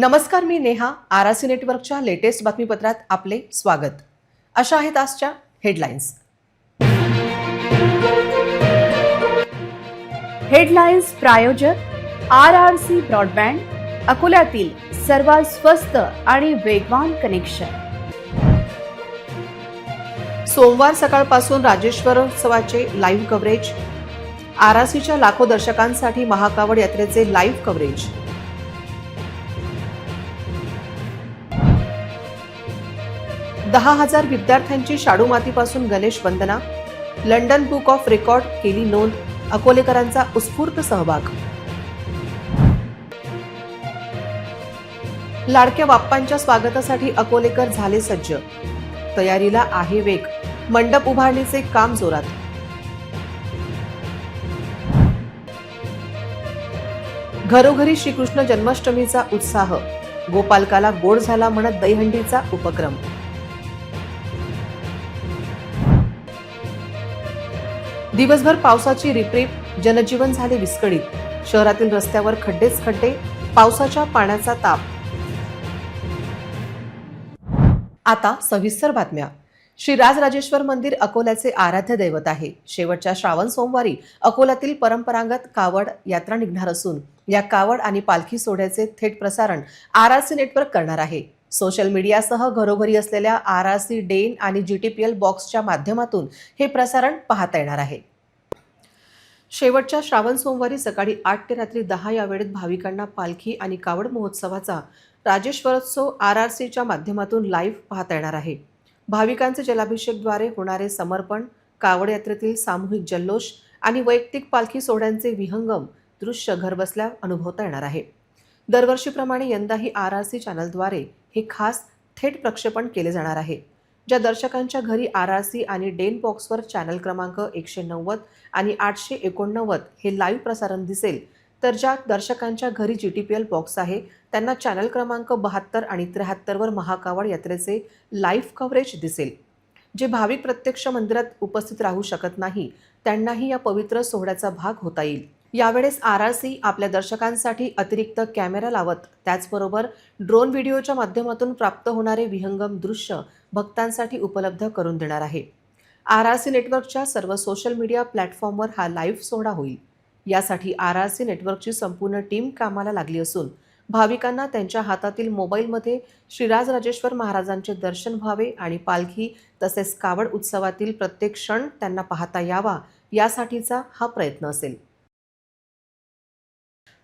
नमस्कार मी नेहा आरआरसी नेटवर्कच्या लेटेस्ट बातमीपत्रात आपले स्वागत. अशा आहेत आजच्या हेडलाईन्स. हेडलाईन्स प्रायोजक आर आर सी ब्रॉडबँड अकोल्यातील सर्वात स्वस्त आणि वेगवान कनेक्शन. सोमवार सकाळपासून राजेश्वरोत्सवाचे लाईव्ह कव्हरेज आरआरसीच्या लाखो दर्शकांसाठी महाकावड यात्रेचे लाईव्ह कव्हरेज दहा हजार विद्यार्थ्यांची शाडू मातीपासून गणेश वंदना लंडन बुक ऑफ रेकॉर्ड केली नोंद अकोलेकरांचा उत्स्फूर्त सहभाग. लाडक्या बाप्पांच्या स्वागतासाठी अकोलेकर झाले सज्ज. तयारीला आहे वेग. मंडप उभारणीचे काम जोरात. घरोघरी श्रीकृष्ण जन्माष्टमीचा उत्साह. गोपालकाला गोड झाला म्हणत दहीहंडीचा उपक्रम. दिवसभर पावसाची रिपरिप जनजीवन झाले विस्कळीत. शहरातील रस्त्यावर खड्डेच खड्डे पावसाच्या पाण्याचा ताप. आता सविस्तर बातम्या. श्री राजराजेश्वर मंदिर अकोल्याचे आराध्य दैवत आहे. शेवटच्या श्रावण सोमवारी अकोल्यातील परंपरागत कावड यात्रा निघणार असून या कावड आणि पालखी सोहळ्याचे थेट प्रसारण आर आर सी नेटवर्क करणार आहे. सोशल मीडियासह घरोघरी असलेल्या आर आर सी डेन आणि जी टी पी एल बॉक्सच्या माध्यमातून हे प्रसारण पाहता येणार आहे. शेवटच्या श्रावण सोमवारी सकाळी आठ ते रात्री दहा या वेळेत भाविकांना पालखी आणि कावड महोत्सवाचा राजेश्वरोत्सव आर आर सीच्या माध्यमातून लाईव्ह पाहता येणार आहे. भाविकांचे जलाभिषेकद्वारे होणारे समर्पण कावड यात्रेतील सामूहिक जल्लोष आणि वैयक्तिक पालखी सोहळ्यांचे विहंगम दृश्य घरबसल्या अनुभवता येणार आहे. दरवर्षीप्रमाणे यंदाही आर आर सी चॅनलद्वारे हे खास थेट प्रक्षेपण केले जाणार आहे. ज्या दर्शकांच्या घरी आर आर सी आणि डेन बॉक्सवर चॅनल क्रमांक एकशे नव्वद आणि आठशे एकोणनव्वद हे लाईव्ह प्रसारण दिसेल तर ज्या दर्शकांच्या घरी G T P L box आहे त्यांना चॅनल क्रमांक बहात्तर आणि त्र्याहत्तरवर महाकावड यात्रेचे लाईव्ह कव्हरेज दिसेल. जे भाविक प्रत्यक्ष मंदिरात उपस्थित राहू शकत नाही त्यांनाही या पवित्र सोहळ्याचा भाग होता येईल. यावेळेस आर आर सी आपल्या दर्शकांसाठी अतिरिक्त कॅमेरा लावत त्याचबरोबर ड्रोन व्हिडिओच्या माध्यमातून प्राप्त होणारे विहंगम दृश्य भक्तांसाठी उपलब्ध करून देणार आहे. आर आर सी नेटवर्कच्या सर्व सोशल मीडिया प्लॅटफॉर्मवर हा लाईव्ह सोहळा होईल. यासाठी आर आर सी नेटवर्कची संपूर्ण टीम कामाला लागली असून भाविकांना त्यांच्या हातातील मोबाईलमध्ये श्रीराजराजेश्वर महाराजांचे दर्शन व्हावे आणि पालखी तसेच कावड उत्सवातील प्रत्येक क्षण त्यांना पाहता यावा यासाठीचा हा प्रयत्न असेल.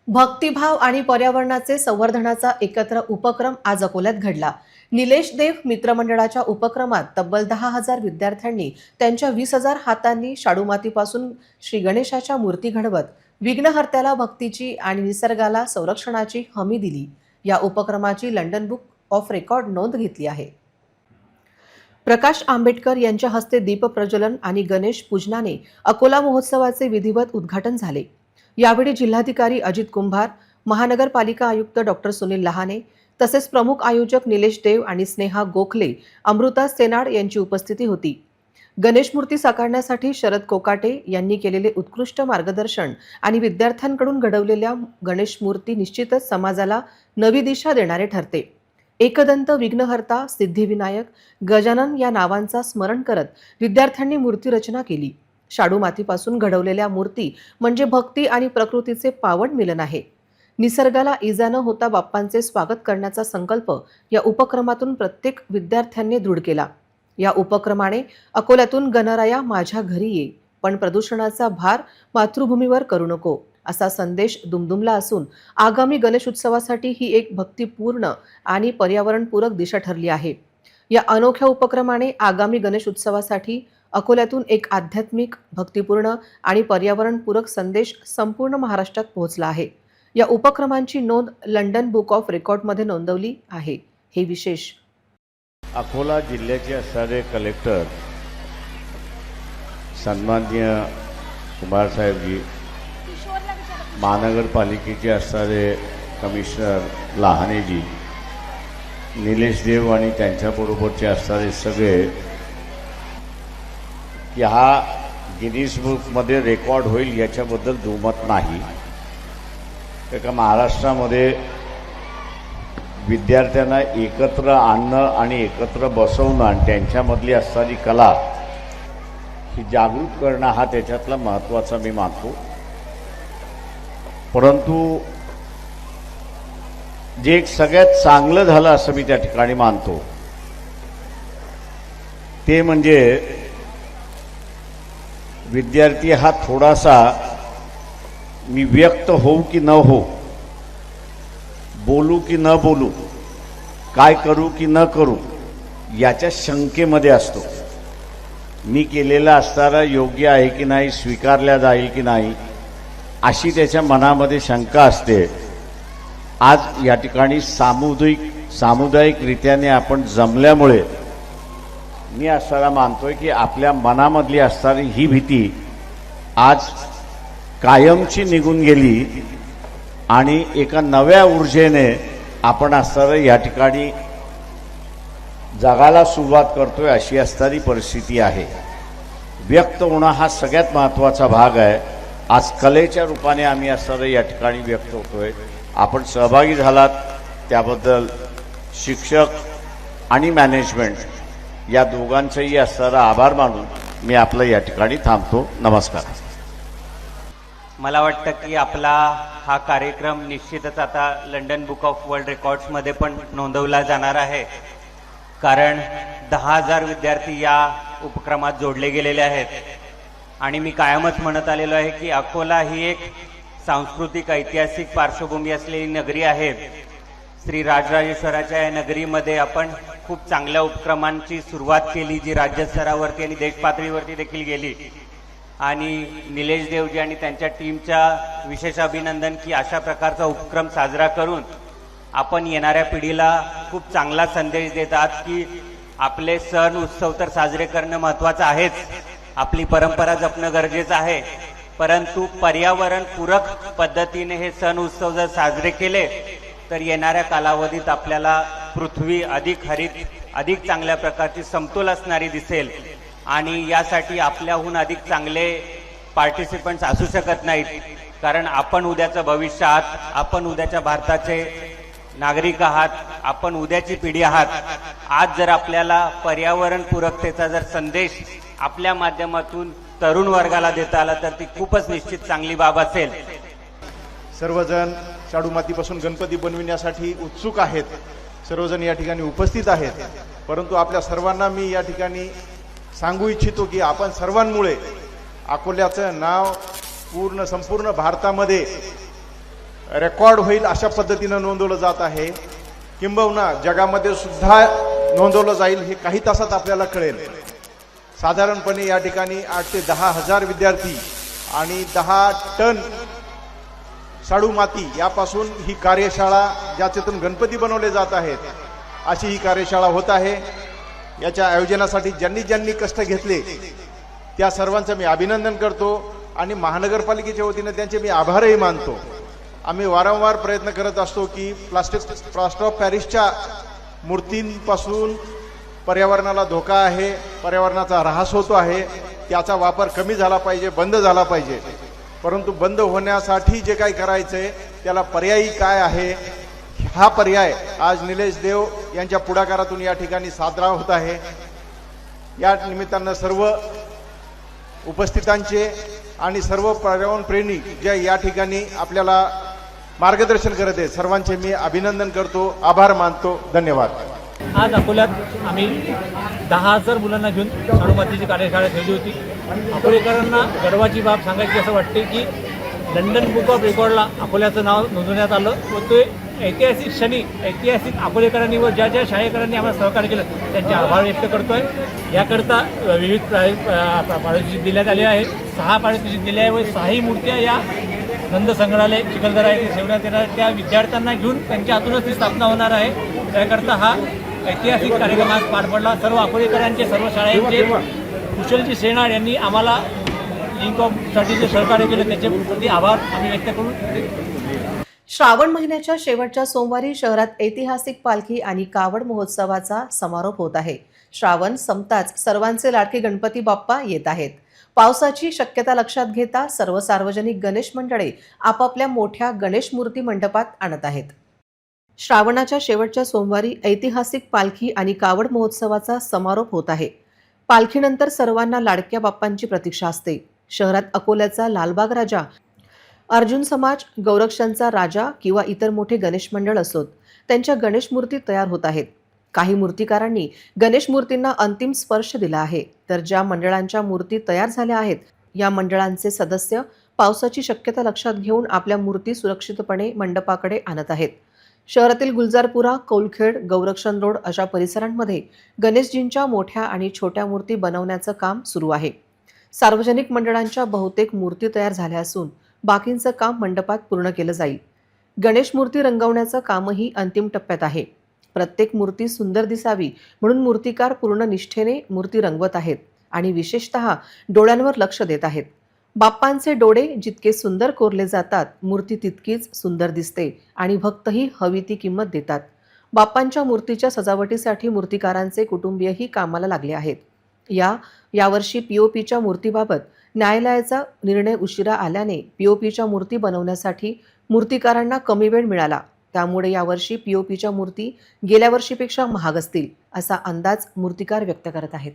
भक्तिभाव आणि पर्यावरणाचे संवर्धनाचा एकत्र उपक्रम आज अकोल्यात घडला. निलेश देव मित्रमंडळाच्या उपक्रमात तब्बल दहा हजार विद्यार्थ्यांनी त्यांच्या वीस हजार हातांनी शाडूमातीपासून श्री गणेशाच्या मूर्ती घडवत विघ्नहर्त्याला भक्तीची आणि निसर्गाला संरक्षणाची हमी दिली. या उपक्रमाची लंडन बुक ऑफ रेकॉर्ड नोंद घेतली आहे. प्रकाश आंबेडकर यांच्या हस्ते दीप प्रज्वलन आणि गणेश पूजनाने अकोला महोत्सवाचे विधिवत उद्घाटन झाले. यावेळी जिल्हाधिकारी अजित कुंभार महानगरपालिका आयुक्त डॉक्टर सुनील लहाने तसेच प्रमुख आयोजक निलेश देव आणि स्नेहा गोखले अमृता सेनाड यांची उपस्थिती होती. गणेश मूर्ती साकारण्यासाठी शरद कोकाटे यांनी केलेले उत्कृष्ट मार्गदर्शन आणि विद्यार्थ्यांकडून घडवलेल्या गणेश मूर्ती निश्चितच समाजाला नवी दिशा देणारे ठरते. एकदंत विघ्नहर्ता सिद्धिविनायक गजानन या नावांचा स्मरण करत विद्यार्थ्यांनी मूर्ती रचना केली. शाडू मातीपासून घडवलेल्या मूर्ती म्हणजे भक्ती आणि प्रकृतीचे पावन मिलन आहे. निसर्गाला इजा न होता बाप्पांचे स्वागत करण्याचा संकल्प या उपक्रमातून प्रत्येक विद्यार्थ्यांनी दृढ केला. या उपक्रमाने अकोल्यातून गणराया माझ्या घरी ये पण प्रदूषणाचा भार मातृभूमीवर करू नको असा संदेश दुमदुमला असून आगामी गणेश उत्सवासाठी ही एक भक्तिपूर्ण आणि पर्यावरणपूरक दिशा ठरली आहे. या अनोख्या उपक्रमाने आगामी गणेश उत्सवासाठी अकोल्यातून एक आध्यात्मिक भक्तिपूर्ण आणि पर्यावरणपूरक संदेश संपूर्ण महाराष्ट्रात पोहोचला आहे. या उपक्रमांची नोंद लंडन बुक ऑफ रेकॉर्डमध्ये नोंदवली आहे. हे विशेष. अकोला जिल्ह्याचे असणारे कलेक्टर सन्माननीय कुमारसाहेबजी महानगरपालिकेचे असणारे कमिशनर लहानेजी निलेश देव आणि त्यांच्याबरोबरचे असणारे सगळे की हा गिनीज बुकमध्ये रेकॉर्ड होईल याच्याबद्दल दुमत नाही. तर का महाराष्ट्रामध्ये विद्यार्थ्यांना एकत्र आणणं आणि एकत्र बसवणं आणि त्यांच्यामधली असणारी कला ही जागृत करणं हा त्याच्यातला महत्त्वाचा मी मानतो. परंतु जे एक सगळ्यात चांगलं झालं असं मी त्या ठिकाणी मानतो ते म्हणजे विद्यार्थी हा थोडासा मी व्यक्त होऊ की न हो बोलू की न बोलू काय करू की न करू याच्या शंकेमध्ये असतो. मी केलेला असणारा योग्य आहे की नाही स्वीकारल्या जाईल की नाही अशी त्याच्या मनामध्ये शंका असते. आज या ठिकाणी सामुदायिक सामुदायिकरित्याने आपण जमल्यामुळे मी असताना मानतोय की आपल्या मनामधली असणारी ही भीती आज कायमची निघून गेली आणि एका नव्या ऊर्जेने आपण असणारं या ठिकाणी जगाला सुरुवात करतोय अशी असणारी परिस्थिती आहे. व्यक्त होणं हा सगळ्यात महत्त्वाचा भाग आहे. आज कलेच्या रूपाने आम्ही असणारं या ठिकाणी व्यक्त होतोय. आपण सहभागी झालात. त्याबद्दल शिक्षक आणि मॅनेजमेंट या दोघांचंही असणारा आभार मानून मी आपलं या ठिकाणी थांबतो. नमस्कार. मला वाटतं की आपला हा कार्यक्रम निश्चितच आता लंडन बुक ऑफ वर्ल्ड रेकॉर्ड्समध्ये पण नोंदवला जाणार आहे. कारण दहा हजार विद्यार्थी या उपक्रमात जोडले गेलेले आहेत. आणि मी कायमच म्हणत आलेलो आहे की अकोला ही एक सांस्कृतिक ऐतिहासिक पार्श्वभूमी असलेली नगरी आहे. श्री राजराजेश्वराच्या या नगरीमध्ये आपण खूप चांगल्या उपक्रमांची सुरुवात केली जी राज्यस्तरावरती आणि देशपातळीवरती देखील गेली. आणि निलेश देवजी आणि त्यांच्या टीमच्या विशेष अभिनंदन की अशा प्रकारचा उपक्रम साजरा करून आपण येणाऱ्या पिढीला खूप चांगला संदेश देतात की आपले सण उत्सव तर साजरे करणं महत्वाचं आहेच. आपली परंपरा जपणं गरजेचं आहे. परंतु पर्यावरणपूरक पद्धतीने हे सण उत्सव जर साजरे केले तर येणाऱ्या कालावधीत आपल्याला पृथ्वी अधिक हरित अधिक चांगल्या प्रकारची समतोल असणारी दिसेल. आणि यासाठी आपल्याहून अधिक चांगले पार्टिसिपंट्स असू शकत नाहीत. कारण आपण उद्याचं भविष्य आहात आपण उद्याच्या भारताचे नागरिक आहात आपण उद्याची पिढी आहात. आज जर आपल्याला पर्यावरण पूरकतेचा जर संदेश आपल्या माध्यमातून तरुण वर्गाला देता आला तर ती खूपच निश्चित चांगली बाब असेल. सर्वजण शाडू मातीपासून गणपती बनविण्यासाठी उत्सुक आहेत. सर्वजण या ठिकाणी उपस्थित आहेत. परंतु आपल्या सर्वांना मी या ठिकाणी सांगू इच्छितो की आपण सर्वांमुळे अकोल्याचं नाव पूर्ण संपूर्ण भारतामध्ये रेकॉर्ड होईल अशा पद्धतीनं नोंदवलं जात आहे. किंबहुना जगामध्ये सुद्धा नोंदवलं जाईल हे काही तासात आपल्याला कळेल. साधारणपणे या ठिकाणी आठ ते दहा हजार विद्यार्थी आणि दहा टन शाडू माती यापासून ही कार्यशाळा ज्याच्यातून गणपती बनवले जात आहेत अशी ही कार्यशाळा होत आहे. याच्या आयोजनासाठी ज्यांनी ज्यांनी कष्ट घेतले त्या सर्वांचं मी अभिनंदन करतो आणि महानगरपालिकेच्या वतीने त्यांचे मी आभारही मानतो. आम्ही वारंवार प्रयत्न करत असतो की प्लास्टिक प्लास्टर ऑफ पॅरिसच्या मूर्तींपासून पर्यावरणाला धोका आहे पर्यावरणाचा ऱ्हास होतो आहे त्याचा वापर कमी झाला पाहिजे बंद झाला पाहिजे. परंतु बंद होण्यासाठी जे काही करायचंय त्याला पर्यायी काय आहे? हा पर्याय आज निलेश देव यांच्या पुढाकारातून या ठिकाणी साजरा होत आहे. या निमित्तानं सर्व उपस्थितांचे आणि सर्व पर्यावरणप्रेमी जे या ठिकाणी आपल्याला मार्गदर्शन करत आहेत सर्वांचे मी अभिनंदन करतो आभार मानतो धन्यवाद. आज अकोल्यात आम्ही दहा हजार मुलांना घेऊन साडूमातीची कार्यशाळा ठेवली होती. अकोलेकरांना गर्वाची बाब सांगायची असं वाटते की लंडन बुक ऑफ रेकॉर्डला अकोल्याचं नाव नोंदवण्यात आलं व ते ऐतिहासिक क्षणी ऐतिहासिक अकोलेकरांनी व ज्या ज्या शाळेकरांनी आम्हाला सहकार्य केलं त्यांचे आभार व्यक्त करतो आहे याकरता विविध प्राय- अ, पारितोषिक देण्यात आले आहे. सहा पारितोषिक दिले आहे व सहाही मूर्त्या या नंद संग्रहालय चिखलदरा येथे ठेवण्यात येणार त्या विद्यार्थ्यांना घेऊन त्यांच्या हातूनच ती स्थापना होणार आहे. त्याकरता हा ऐतिहासिक कार्यक्रम आज पार पडला. सर्व अकोलेकरांचे सर्व शाळांचे कुशलजी सेनाड यांनी आम्हाला लिंक ऑफसाठी जे सहकार्य केलं. त्याचे प्रति आभार आम्ही व्यक्त करू. श्रावण महिन्याच्या शेवटच्या सोमवारी शहरात ऐतिहासिक पालखी आणि कावड महोत्सवाचा समारोप होत आहे. श्रावण संपताच सर्वांचे लाडके गणपती बाप्पा येत आहेत. पावसाची शक्यता लक्षात घेता सर्व सार्वजनिक गणेश मंडळे आपापल्या मोठ्या गणेश मूर्ती मंडपात आणत आहेत. श्रावणाच्या शेवटच्या सोमवारी ऐतिहासिक पालखी आणि कावड महोत्सवाचा समारोप होत आहे. पालखीनंतर सर्वांना लाडक्या बाप्पांची प्रतीक्षा असते. शहरात अकोल्याचा लालबाग राजा अर्जुन समाज गौरक्षांचा राजा किंवा इतर मोठे गणेश मंडळ असोत त्यांच्या गणेश मूर्ती तयार होत आहेत. काही मूर्तिकारांनी गणेश मूर्तींना अंतिम स्पर्श दिला आहे. तर ज्या मंडळांच्या मूर्ती तयार झाल्या आहेत या मंडळांचे सदस्य पावसाची शक्यता लक्षात घेऊन आपल्या मूर्ती सुरक्षितपणे मंडपाकडे आणत आहेत. शहरातील गुलजारपुरा कौलखेड गौरक्षण रोड अशा परिसरांमध्ये गणेशजींच्या मोठ्या आणि छोट्या मूर्ती बनवण्याचं काम सुरू आहे. सार्वजनिक मंडळांच्या बहुतेक मूर्ती तयार झाल्या असून बाकींचं काम मंडपात पूर्ण केलं जाईल. गणेश मूर्ती रंगवण्याचं कामही अंतिम टप्प्यात आहे. प्रत्येक मूर्ती सुंदर दिसावी म्हणून मूर्तिकार पूर्ण निष्ठेने मूर्ती रंगवत आहेत आणि विशेषतः डोळ्यांवर लक्ष देत आहेत. बाप्पांचे डोळे जितके सुंदर कोरले जातात मूर्ती तितकीच सुंदर दिसते आणि भक्तही हवी ती किंमत देतात. बाप्पांच्या मूर्तीच्या सजावटीसाठी मूर्तिकारांचे कुटुंबीयही कामाला लागले आहेत. या यावर्षी पीओपीच्या मूर्तीबाबत न्यायालयाचा निर्णय उशिरा आल्याने पीओपीच्या मूर्ती बनवण्यासाठी मूर्तिकारांना कमी वेळ मिळाला. त्यामुळे यावर्षी पीओपीच्या मूर्ती गेल्या वर्षीपेक्षा महाग असतील असा अंदाज मूर्तिकार व्यक्त करत आहेत.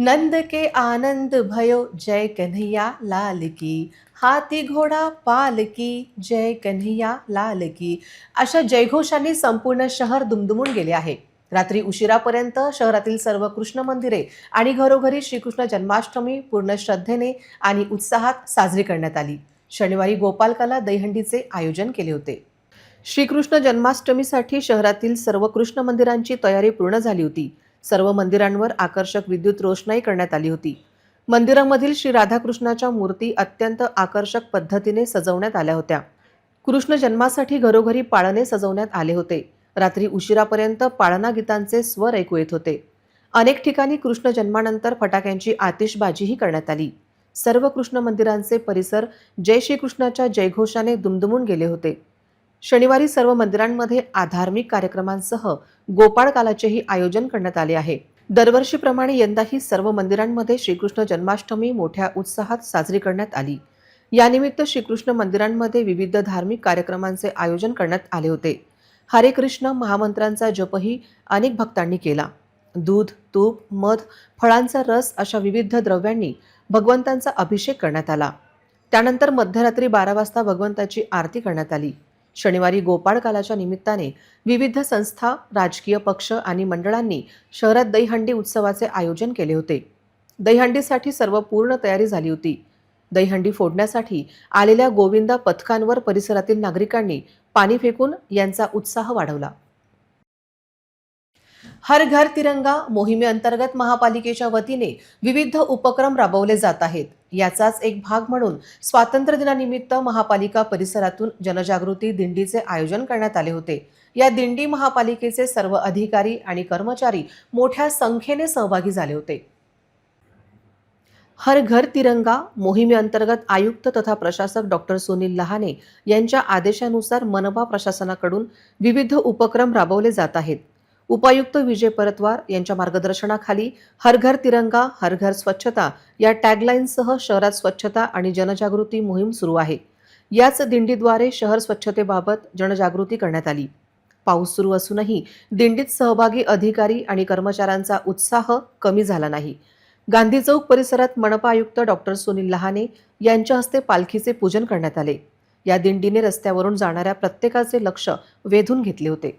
नंद के आनंद भयो जय कन्हैया लाल की। हाती घोडा पाल की जय कन्हैया लाल की। अशा जयघोषांनी संपूर्ण शहर दुमदुमून गेले आहे. रात्री उशिरापर्यंत शहरातील सर्व कृष्ण मंदिरे आणि घरोघरी श्रीकृष्ण जन्माष्टमी पूर्ण श्रद्धेने आणि उत्साहात साजरी करण्यात आली. शनिवारी गोपालकाला दहीहंडीचे आयोजन केले होते. श्रीकृष्ण जन्माष्टमीसाठी शहरातील सर्व कृष्ण मंदिरांची तयारी पूर्ण झाली होती. सर्व मंदिरांवर आकर्षक विद्युत रोषणाई करण्यात आली होती. मंदिरामधील श्री राधाकृष्णाच्या मूर्ती अत्यंत आकर्षक पद्धतीने सजवण्यात आल्या होत्या. कृष्ण जन्मासाठी घरोघरी पाळणे सजवण्यात आले होते. रात्री उशिरापर्यंत पाळणा गीतांचे स्वर ऐकू येत होते. अनेक ठिकाणी कृष्ण जन्मानंतर फटाक्यांची आतिषबाजीही करण्यात आली. सर्व कृष्ण मंदिरांचे परिसर जय श्रीकृष्णाच्या जयघोषाने दुमदुमून गेले होते. शनिवारी सर्व मंदिरांमध्ये आधार्मिक कार्यक्रमांसह गोपाळकालाचेही आयोजन करण्यात आले आहे. दरवर्षीप्रमाणे यंदाही सर्व मंदिरांमध्ये श्रीकृष्ण जन्माष्टमी मोठ्या उत्साहात साजरी करण्यात आली. यानिमित्त श्रीकृष्ण मंदिरांमध्ये विविध धार्मिक कार्यक्रमांचे आयोजन करण्यात आले होते. हरे कृष्ण महामंत्रांचा जपही अनेक भक्तांनी केला. दूध तूप मध फळांचा रस अशा विविध द्रव्यांनी भगवंतांचा अभिषेक करण्यात आला. त्यानंतर मध्यरात्री बारा वाजता भगवंताची आरती करण्यात आली. शनिवारी गोपाळकालाच्या निमित्ताने विविध संस्था राजकीय पक्ष आणि मंडळांनी शहरात दहीहंडी उत्सवाचे आयोजन केले होते. दहीहंडीसाठी सर्व पूर्ण तयारी झाली होती. दहीहंडी फोडण्यासाठी आलेल्या गोविंदा पथकांवर परिसरातील नागरिकांनी पाणी फेकून यांचा उत्साह वाढवला. हर घर तिरंगा मोहिमेअंतर्गत महापालिकेच्या वतीने विविध उपक्रम राबवले जात आहेत. याचाच एक भाग म्हणून स्वातंत्र्य दिनानिमित्त महापालिका परिसरातून जनजागृती दिंडीचे आयोजन करण्यात आले होते. या दिंडी महापालिकेचे सर्व अधिकारी आणि कर्मचारी मोठ्या संख्येने सहभागी झाले होते. हर घर तिरंगा मोहिमेअंतर्गत आयुक्त तथा प्रशासक डॉक्टर सुनील लहाने यांच्या आदेशानुसार मनपा प्रशासनाकडून विविध उपक्रम राबवले जात आहेत. उपायुक्त विजय परतवार यांच्या मार्गदर्शनाखाली हर घर तिरंगा हर घर स्वच्छता या टॅगलाईनसह शहरात स्वच्छता आणि जनजागृती मोहीम सुरू आहे. याच दिंडीद्वारे शहर स्वच्छतेबाबत जनजागृती करण्यात आली. पाऊस सुरू असूनही दिंडीत सहभागी अधिकारी आणि कर्मचाऱ्यांचा उत्साह कमी झाला नाही. गांधी चौक परिसरात मनपा आयुक्त डॉक्टर सुनील लहाने यांच्या हस्ते पालखीचे पूजन करण्यात आले. या दिंडीने रस्त्यावरून जाणाऱ्या प्रत्येकाचे लक्ष वेधून घेतले होते.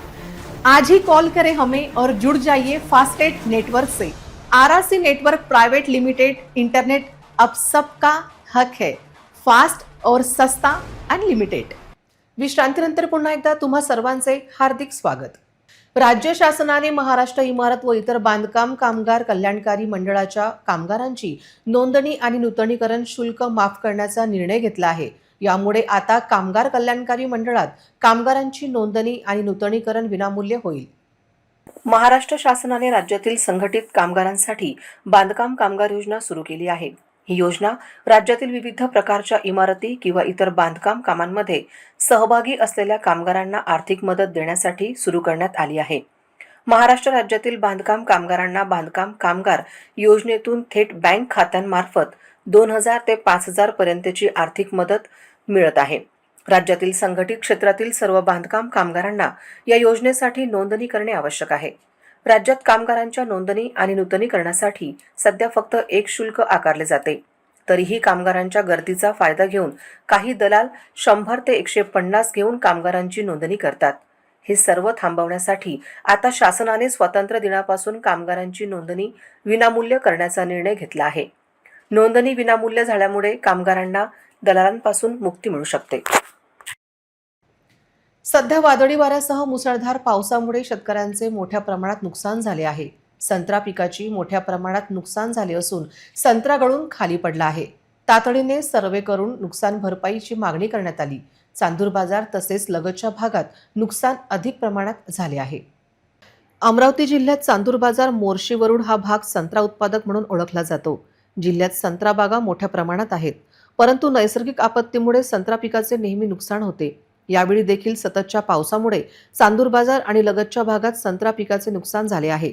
आज ही कॉल करें हमें और जुड़ जाइए फास्टेट नेटवर्क से। RRC network private limited internet अब सबका हक है। फास्ट और सस्ता अनलिमिटेड। विश्रांतीनंतर पुन्हा एकदा तुम्हा सर्वांचे हार्दिक स्वागत। राज्य शासनाने महाराष्ट्र इमारत व इतर बांधकाम कामगार कल्याणकारी मंडळाच्या कामगारांची नोंदणी आणि नूतनीकरण शुल्क माफ करण्याचा निर्णय घेतला आहे. यामुळे आता कामगार कल्याणकारी मंडळात कामगारांची नोंदणी आणि नूतनीकरण विनामूल्य होईल. महाराष्ट्र शासनाने राज्यातील संघटित कामगारांसाठी बांधकाम कामगार योजना सुरू केली आहे. ही योजना राज्यातील विविध प्रकारच्या इमारती किंवा इतर बांधकाम कामांमध्ये सहभागी असलेल्या कामगारांना आर्थिक मदत देण्यासाठी सुरू करण्यात आली आहे. महाराष्ट्र राज्यातील बांधकाम कामगारांना बांधकाम कामगार योजनेतून थेट बँक खात्यांमार्फत दोन हजार ते पाच हजार पर्यंतची आर्थिक मदत मिळत आहे. राज्यातील संघटित क्षेत्रातील सर्व बांधकाम कामगारांना या योजनेसाठी नोंदणी करणे आवश्यक आहे. राज्यात कामगारांच्या नोंदणी आणि नूतनीकरणासाठी सध्या फक्त एक शुल्क आकारले जाते. तरीही कामगारांच्या गर्दीचा फायदा घेऊन काही दलाल शंभर ते एकशे पन्नास घेऊन कामगारांची नोंदणी करतात. हे सर्व थांबवण्यासाठी आता शासनाने स्वातंत्र्य दिनापासून कामगारांची नोंदणी विनामूल्य करण्याचा निर्णय घेतला आहे. नोंदणी विनामूल्य झाल्यामुळे कामगारांना दलालांपासून मुक्ती मिळू शकते. सध्या वादळी वाऱ्यासह मुसळधार पावसामुळे शेतकऱ्यांचे मोठ्या प्रमाणात नुकसान झाले आहे. संत्रा पिकाची मोठ्या प्रमाणात नुकसान झाले असून संत्रा गळून खाली पडला आहे. तातडीने सर्वे करून नुकसान भरपाईची मागणी करण्यात आली. चांदूर बाजार तसेच लगतच्या भागात नुकसान अधिक प्रमाणात झाले आहे. अमरावती जिल्ह्यात चांदूर बाजार मोर्शी वरुड हा भाग संत्रा उत्पादक म्हणून ओळखला जातो. जिल्ह्यात संत्रा बागा मोठ्या प्रमाणात आहेत. परंतु नैसर्गिक आपत्तीमुळे संत्रा पिकाचे नेहमी नुकसान होते. यावेळी देखील सततच्या पावसामुळे चांदूर बाजार आणि लगतच्या भागात संत्रा पिकाचे नुकसान झाले आहे.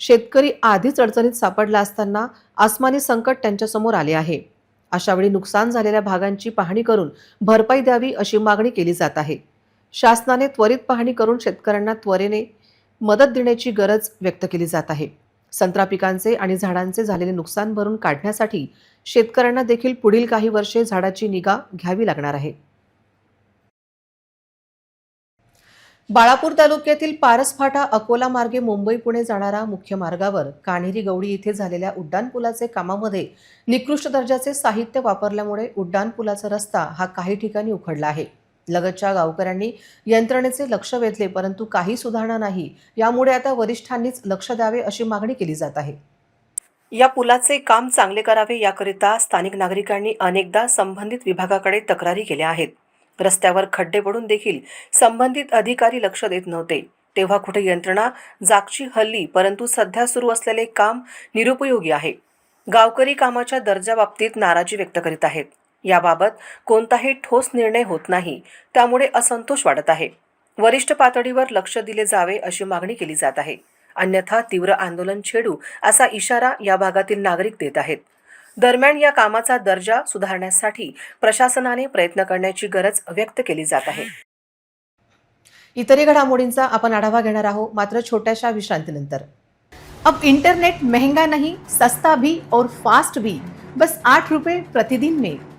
शेतकरी आधीच अडचणीत सापडला असताना आसमानी संकट त्यांच्यासमोर आले आहे. अशावेळी नुकसान झालेल्या भागांची पाहणी करून भरपाई द्यावी अशी मागणी केली जात आहे. शासनाने त्वरित पाहणी करून शेतकऱ्यांना त्वरेने मदत देण्याची गरज व्यक्त केली जात आहे. संत्रा पिकांचे आणि झाडांचे झालेले नुकसान भरून काढण्यासाठी शेतकऱ्यांना देखील पुढील काही वर्षे झाडाची निगा घ्यावी लागणार आहे. बाळापूर तालुक्यातील पारस फाटा अकोला मार्गे मुंबई पुणे जाणारा मुख्य मार्गावर कान्हेरी गवडी येथे झालेल्या उड्डाणपुलाचे कामामध्ये निकृष्ट दर्जाचे साहित्य वापरल्यामुळे उड्डाणपुलाचा रस्ता हा काही ठिकाणी उखडला आहे. लगतच्या गावकऱ्यांनी यंत्रणेचे लक्ष वेधले परंतु काही सुधारणा नाही. यामुळे आता वरिष्ठांनीच लक्ष द्यावे अशी मागणी केली जात आहे. या पुलाचे काम चांगले करावे याकरिता स्थानिक नागरिकांनी अनेकदा संबंधित विभागाकडे तक्रारी केल्या आहेत. रस्त्यावर खड्डे पडून देखील संबंधित अधिकारी लक्ष देत नव्हते. तेव्हा कुठे यंत्रणा जागची हल्ली परंतु सध्या सुरू असलेले काम निरुपयोगी आहे. गावकरी कामाच्या दर्जाबाबतीत नाराजी व्यक्त करीत आहेत. याबाबत कोणताही ठोस निर्णय होत नाही. त्यामुळे असंतोष वाढत आहे. वरिष्ठ पातळीवर लक्ष दिले जावे अशी मागणी केली जात आहे. अन्यथा तीव्र आंदोलन छेडू असा इशारा या भागातील नागरिक देत आहेत. दरम्यान या कामाचा दर्जा सुधारण्यासाठी प्रशासनाने प्रयत्न करण्याची गरज व्यक्त केली जात आहे. इतरही घडामोडींचा आपण आढावा घेणार आहोत मात्र छोट्याशा विश्रांतीनंतर. अब इंटरनेट महंगा नहीं सस्ता भी और फास्ट भी. बस आठ रुपये प्रतिदिन में.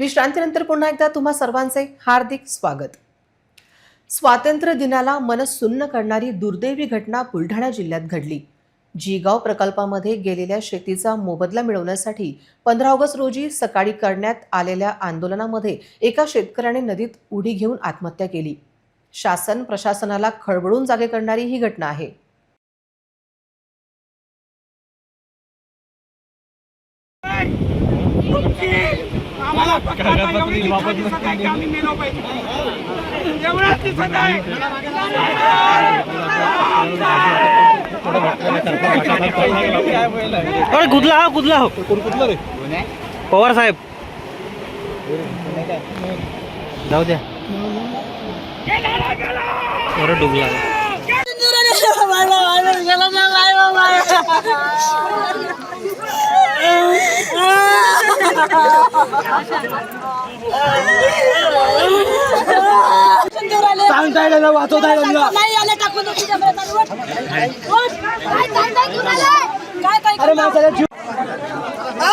विश्रांतीनंतर पुन्हा एकदा तुम्हा सर्वांचे हार्दिक स्वागत. स्वातंत्र्य दिनाला मनसुन्न करणारी दुर्दैवी घटना बुलढाणा जिल्ह्यात घडली. जीगाव प्रकल्पामध्ये गेलेल्या शेतीचा मोबदला मिळवण्यासाठी पंधरा ऑगस्ट रोजी सकाळी करण्यात आलेल्या आंदोलनामध्ये एका शेतकऱ्याने नदीत उडी घेऊन आत्महत्या केली. शासन प्रशासनाला खळबळून जागे करणारी ही घटना आहे. आम्हाला एवढी दिसत आहे की आम्ही मेलो पाहिजे. एवढंच दिसत आहे. अरे गुदला हा गुदला हो. रे पवार साहेब. जाऊ द्या. डुबला. सांगताय ना वाचवताय नाही आले टाकून तुझ्या प्रयत्नाने उठ. उठ. काय काय काय कुणाला? काय काय अरे माझा जीव हा?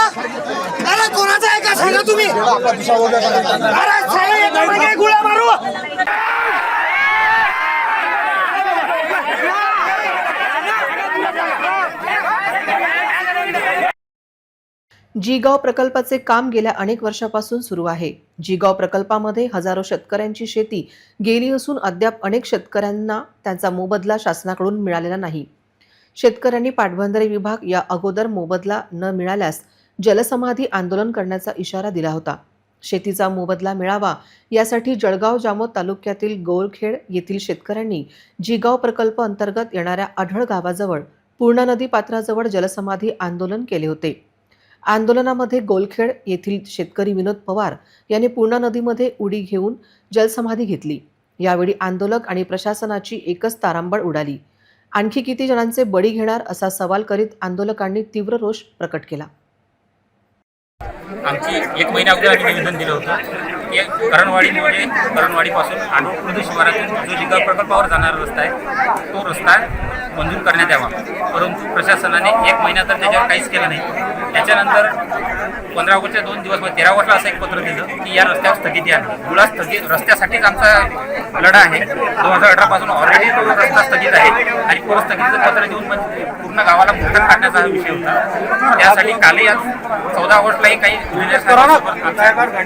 अरे कोणाचा आहे का सांगा तुम्ही अरे सांगा एका मागे गोळ्या मारू जीगाव प्रकल्पाचे काम गेल्या अनेक वर्षापासून सुरू आहे. जीगाव प्रकल्पामध्ये हजारो शेतकऱ्यांची शेती गेली असून अद्याप अनेक शेतकऱ्यांना त्यांचा मोबदला शासनाकडून मिळालेला नाही. शेतकऱ्यांनी पाटबंधारे विभाग या अगोदर मोबदला न मिळाल्यास जलसमाधी आंदोलन करण्याचा इशारा दिला होता. शेतीचा मोबदला मिळावा यासाठी जळगाव जामोद तालुक्यातील गोलखेड येथील शेतकऱ्यांनी जिगाव प्रकल्प अंतर्गत येणाऱ्या आढळ गावाजवळ पूर्णा नदी पात्राजवळ जलसमाधी आंदोलन केले होते. आंदोलनामध्ये गोलखेड येथील शेतकरी विनोद पवार यांनी पूर्णा नदीमध्ये उडी घेऊन जलसमाधी घेतली. यावेळी आंदोलक आणि प्रशासनाची एकच तारांबळ उडाली. आणखी किती जणांचे बळी घेणार असा सवाल करीत आंदोलकांनी तीव्र रोष प्रकट केला. आमची एक महिना अगोदर आम्ही निवेदन दिलं होतं. की करणवाडीमध्ये करणवाडीपासून अनुकृत शिवारातून जो जिगा प्रकल्पावर जाणारा रस्ता आहे तो रस्ता मंजूर करण्यात यावा. परंतु प्रशासनाने एक महिना तर त्याच्यावर काहीच केलं नाही. त्याच्यानंतर पंधरा ऑगस्टच्या दोन दिवस म्हणजे तेरा ऑगस्टला असं एक पत्र दिलं की या रस्त्यावर स्थगिती आहे. मुळात स्थगित रस्त्यासाठीच आमचा लढा आहे. दोन हजार अठरापासून ऑलरेडी तो रस्ता स्थगित आहे. आणि परत स्थगितीचं पत्र देऊन म्हणजे पूर्ण गावाला मुक्तक काढण्याचा हा विषय होता. त्यासाठी कालही आज चौदा ऑगस्टलाही काही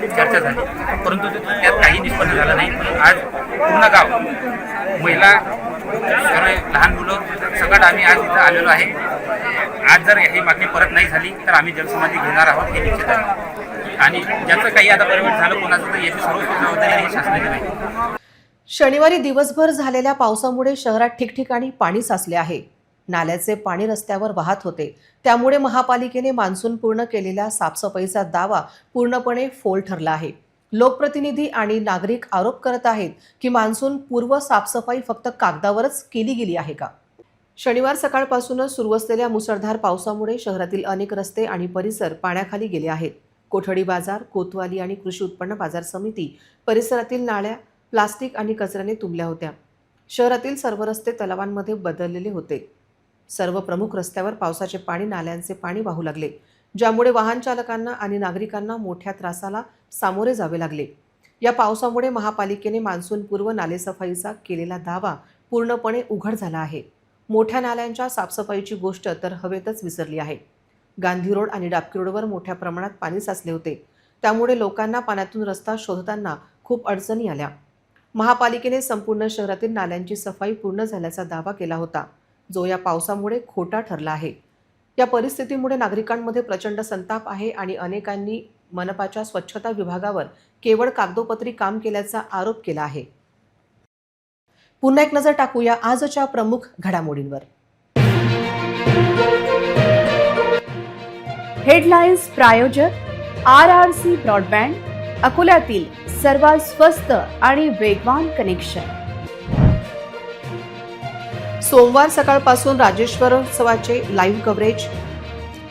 चर्चा झाली. परंतु त्यात काही निष्पन्न झालं नाही. आज पूर्ण गाव महिला सर्व लहान मुलं सगळं आम्ही आज इथं आलेलो आहे. आज जर ही मागणी परत नाही झाली तर आम्ही जलसमाधी घेणार आहोत हे निश्चित आहे. आणि ज्याचं काही आता परमिट झालं कोणाचं तर याची सर्व जबाबदारी ही शासनाची नाही शनिवारी दिवसभर झालेल्या पावसामुळे शहरात ठिकठिकाणी पाणी साचले आहे. नाल्याचे पाणी रस्त्यावर वाहत होते. त्यामुळे महापालिकेने मान्सून पूर्ण केलेल्या साफसफाईचा दावा पूर्णपणे फोल ठरला आहे. लोकप्रतिनिधी आणि नागरिक आरोप करत आहेत की मान्सून पूर्व साफसफाई फक्त कागदावरच केली गेली आहे का? शनिवार सकाळपासूनच सुरू असलेल्या मुसळधार पावसामुळे शहरातील अनेक रस्ते आणि परिसर पाण्याखाली गेले आहेत. कोठडी बाजार कोतवाली आणि कृषी उत्पन्न बाजार समिती परिसरातील नाळ्या प्लास्टिक आणि कचऱ्याने तुंबल्या होत्या. शहरातील सर्व रस्ते तलावांमध्ये बदललेले होते. सर्व प्रमुख रस्त्यावर पावसाचे पाणी नाल्यांचे पाणी वाहू लागले ज्यामुळे वाहन चालकांना आणि नागरिकांना मोठ्या त्रासाला सामोरे जावे लागले. या पावसामुळे महापालिकेने मान्सूनपूर्व नालेसफाईचा केलेला दावा पूर्णपणे उघड झाला आहे. मोठ्या नाल्यांच्या साफसफाईची गोष्ट तर हवेतच विसरली आहे. गांधी रोड आणि डाबकी रोडवर मोठ्या प्रमाणात पाणी साचले होते. त्यामुळे लोकांना पाण्यातून रस्ता शोधताना खूप अडचणी आल्या. महापालिकेने संपूर्ण शहरातील नाल्यांची सफाई पूर्ण झाल्याचा दावा केला होता जो या पावसामुळे खोटा ठरला आहे. या परिस्थितीमुळे नागरिकांमध्ये प्रचंड संताप आहे आणि अनेकांनी मनपाच्या स्वच्छता विभागावर केवळ कागदोपत्री काम केल्याचा आरोप केला आहे. पुन्हा एक नजर टाकूया आजच्या प्रमुख घडामोडींवर. हेडलाईन्स प्रायोजक आर आर सी ब्रॉडबँड अकोल्यातील सर्वात स्वस्त आणि वेगवान कनेक्शन. सोमवार सकाळपासून राजेश्वरोत्सवाचे लाईव्ह कव्हरेज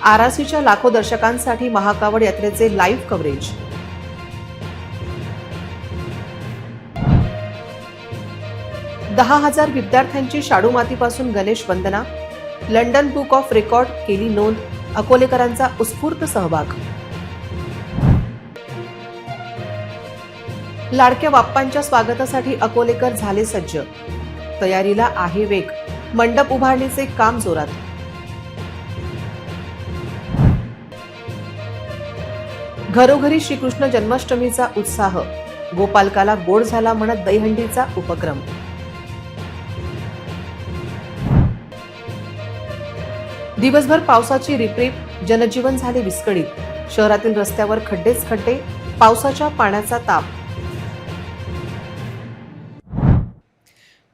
आरासीच्या लाखो दर्शकांसाठी महाकावड यात्रेचे लाईव्ह कव्हरेज दहा हजार विद्यार्थ्यांची शाडू मातीपासून गणेश वंदना. लंडन बुक ऑफ रेकॉर्ड केली नोंद. अकोलेकरांचा उत्स्फूर्त सहभाग. लाडक्या बाप्पांच्या स्वागतासाठी अकोलेकर झाले सज्ज. तयारीला आहे वेग. मंडप उभारणीचे काम जोरात. घरोघरी श्रीकृष्ण जन्माष्टमीचा उत्साह. गोपालकाला गोड झाला म्हणत दहीहंडीचा उपक्रम. दिवसभर पावसाची रिपरिप जनजीवन झाले विस्कळीत. शहरातील रस्त्यावर खड्डेच खड्डे पावसाच्या पाण्याचा ताप.